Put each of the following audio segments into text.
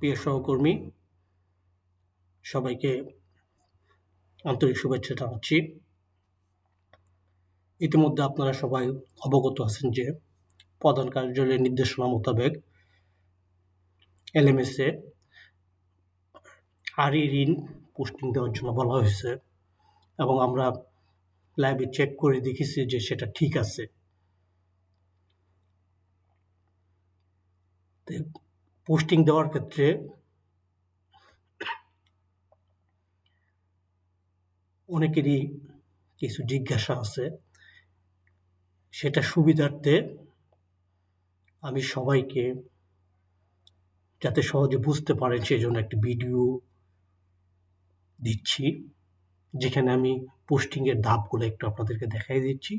প্রিয় সহকর্মী, সবাইকে আন্তরিক শুভেচ্ছা জানাচ্ছি। ইতিমধ্যে আপনারা সবাই অবগত আছেন যে প্রধান কার্যালয়ের নির্দেশনা মোতাবেক এলএমএসে আরই ঋণ পোস্টিং দেওয়ার জন্য বলা হয়েছে এবং আমরা লাইভে চেক করে দেখেছি যে সেটা ঠিক আছে। পোস্টিং দেওয়ার ক্ষেত্রে অনেকেরই কিছু জিজ্ঞাসা আছে। সেটা সুবিধার্থে আমি সবাইকে যাতে সহজে বুঝতে পারেন সেই জন্য একটি ভিডিও দিচ্ছি, যেখানে আমি পোস্টিংয়ের ধাপগুলো একটু আপনাদেরকে দেখাই দিচ্ছি।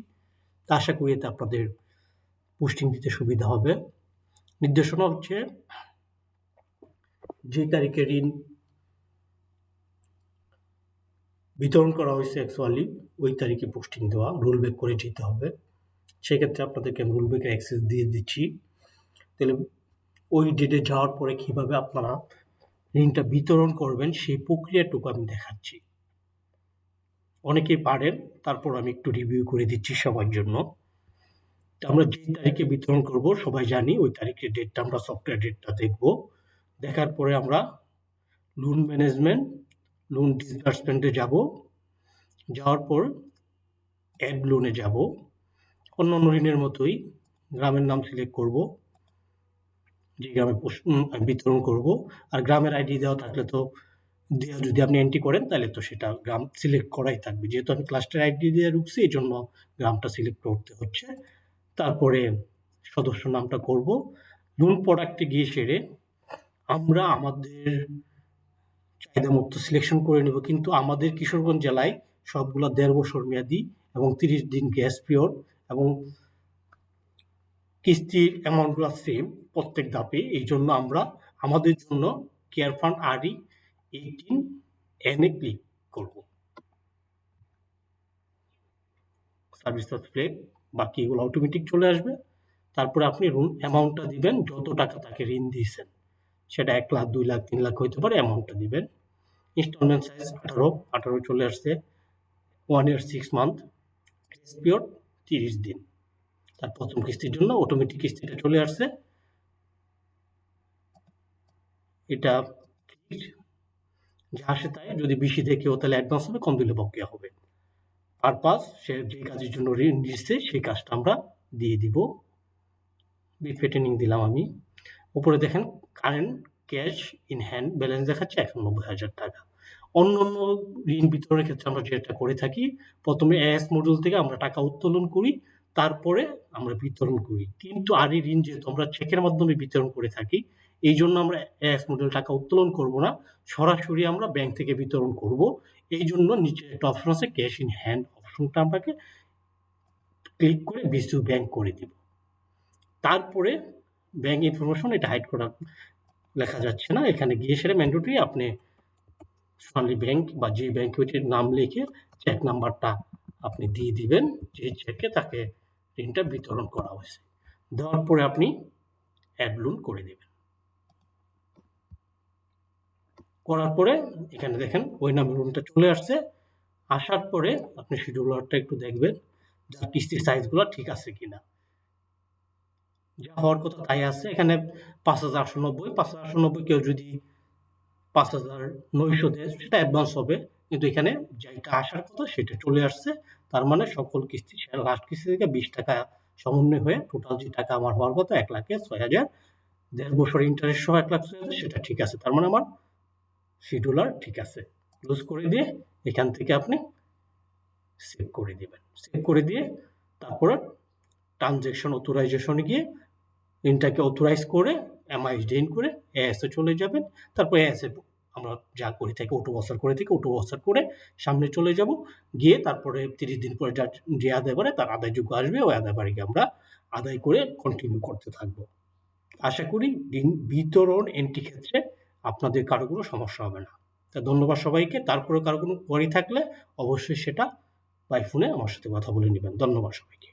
তা আশা করি এতে আপনাদের পোস্টিং দিতে সুবিধা হবে। নির্দেশনা হচ্ছে যে তারিখে ঋণ বিতরণ করা হয়েছে অ্যাকচুয়ালি ওই তারিখে পোস্টিং দেওয়া রুল ব্যাক করে যেতে হবে। সেক্ষেত্রে আপনাদেরকে আমি রুল ব্যাকের অ্যাক্সেস দিয়ে দিচ্ছি। তাহলে ওই ডেটে যাওয়ার পরে কীভাবে আপনারা ঋণটা বিতরণ করবেন, সেই প্রক্রিয়াটুকু আমি দেখাচ্ছি। অনেকেই পারেন, তারপর আমি একটু রিভিউ করে দিচ্ছি সবার জন্য। আমরা যে তারিখে বিতরণ করব, সবাই জানি ওই তারিখের ডেটটা আমরা সফটওয়্যার ডেটটা দেখব। দেখার পরে আমরা লোন ম্যানেজমেন্ট লোন ডিসবার্সমেন্টে যাব। যাওয়ার পর অ্যাড লোনে যাব। অন্য অন্য ঋণের মতোই গ্রামের নাম সিলেক্ট করব। যে গ্রামে বিতরণ করব। আর গ্রামের আইডি দেওয়া থাকলে তো দেওয়া যদি আপনি এন্ট্রি করেন, তাহলে তো সেটা গ্রাম সিলেক্ট করাই থাকবে। যেহেতু আমি ক্লাস্টার আইডি দিয়ে ঢুকছি এই জন্য গ্রামটা সিলেক্ট করতে হচ্ছে। তারপরে সদস্য নামটা করব। লোন প্রোডাক্টে গিয়ে সেরে আমরা আমাদের চাহিদা মতো সিলেকশন করে নেব। কিন্তু আমাদের কিশোরগঞ্জ জেলায় সবগুলো দেড় বছর মেয়াদি এবং তিরিশ দিন গ্যাস পিরিয়ড এবং কিস্তির অ্যামাউন্টগুলো সেম প্রত্যেক ধাপে। এই জন্য আমরা আমাদের জন্য কেয়ার ফান্ড আরই এইটিন এনে ক্লিক করব। সার্ভিস প্লেট বাকি এগুলো অটোমেটিক চলে আসবে। তারপরে আপনি অ্যামাউন্টটা দিবেন, যত টাকা তাকে ঋণ দিয়েছেন। সেটা এক লাখ, দুই লাখ, তিন লাখ হইতে পারে অ্যামাউন্টটা দিবেন। ইনস্টলমেন্ট সাইজ আঠারো আঠারো চলে আসছে one year six month period তিরিশ দিন। তার প্রথম কিস্তির জন্য অটোমেটিক কিস্তিটা চলে আসছে। এটা যা আসে তাই, যদি বেশি থেকে কেউ, তাহলে অ্যাডভান্স হবে, কম দিলে বকেয়া হবে। পারপাস সে যে কাজের জন্য ঋণ দিচ্ছে সেই কাজটা আমরা দিয়ে দিব। বিফেটেনিং দিলাম আমি। উপরে দেখেন current cash in hand balance দেখাচ্ছে একানব্বই হাজার টাকা। অন্য অন্য ঋণ বিতরণের ক্ষেত্রে আমরা যেটা করে থাকি, প্রথমে এস মডেল থেকে আমরা টাকা উত্তোলন করি, তারপরে আমরা বিতরণ করি। কিন্তু আর এই ঋণ যেহেতু আমরা চেকের মাধ্যমে বিতরণ করে থাকি, এই জন্য আমরা এস মডেল টাকা উত্তোলন করব না, সরাসরি আমরা ব্যাংক থেকে বিতরণ করব। এই জন্য নিচে একটা অপশন আছে ক্যাশ ইন হ্যান্ড অপশনটা আমাকে ক্লিক করে বিসিউ ব্যাংক করে দিব। তারপরে ব্যাংক ইনফরমেশন এটা হাইড করা লেখা যাচ্ছে না। এখানে গিয়ে সেটা ম্যান্ডেটরি আপনি সোনালী ব্যাংক বা যে ব্যাংকে ওইটির নাম লিখে চেক নাম্বারটা আপনি দিয়ে দিবেন। যে চেকে তাকে ঋণটা বিতরণ করা হয়েছে। দেওয়ার পরে আপনি অ্যাড লোন করে দেবেন। করার পরে এখানে দেখেন ওই নামের লোনটা চলে আসছে। আসার পরে আপনি শিডিউলারটা একটু দেখবেন, যার কিস্তির সাইজগুলো ঠিক আছে কিনা। যা হওয়ার কথা তাই আছে, এখানে পাঁচ হাজার আটশো নব্বই, পাঁচ হাজার আটশো নব্বই কেউ যদি পাঁচ হাজার নয়শো দেয়, সেটা অ্যাডভান্স হবে। কিন্তু এখানে যেটা আসার কথা, সেটা চলে আসছে। তার মানে সকল কিস্তি লাস্ট কিস্তি থেকে বিশ টাকা সমন্বয় হয়ে টোটাল যে টাকা আমার হওয়ার কথা, এক লাখে ছয় হাজার। দেড় বছর ইন্টারেস্ট সহ এক লাখ ছয় হাজার, সেটা ঠিক আছে। তার মানে আমার শিডিউলার ঠিক আছে। ক্লোজ করে দিয়ে এখান থেকে আপনি সেভ করে দিবেন। সেভ করে দিয়ে তারপরে ট্রানজ্যাকশন অথরাইজেশনে গিয়ে ঋণটাকে অথরাইজ করে এমআইএস ডেন করে এএসে চলে যাবেন। তারপর এএসএ আমরা যা করে থাকি অটো বসার করে থাকি অটো বসার করে সামনে চলে যাব। গিয়ে তারপরে তিরিশ দিন পরে যা, যে আদায় করে তার আদায়যোগ্য আসবে, ওই আদায় বাড়িকে আমরা আদায় করে কন্টিনিউ করতে থাকব। আশা করি বিতরণ এন্ট্রি ক্ষেত্রে আপনাদের কারও কোনো সমস্যা হবে না। তা ধন্যবাদ সবাইকে। তারপরে কারও কোনো কোয়ারি থাকলে অবশ্যই সেটা বাই ফোনে আমার সাথে কথা বলে নেবেন। ধন্যবাদ সবাইকে।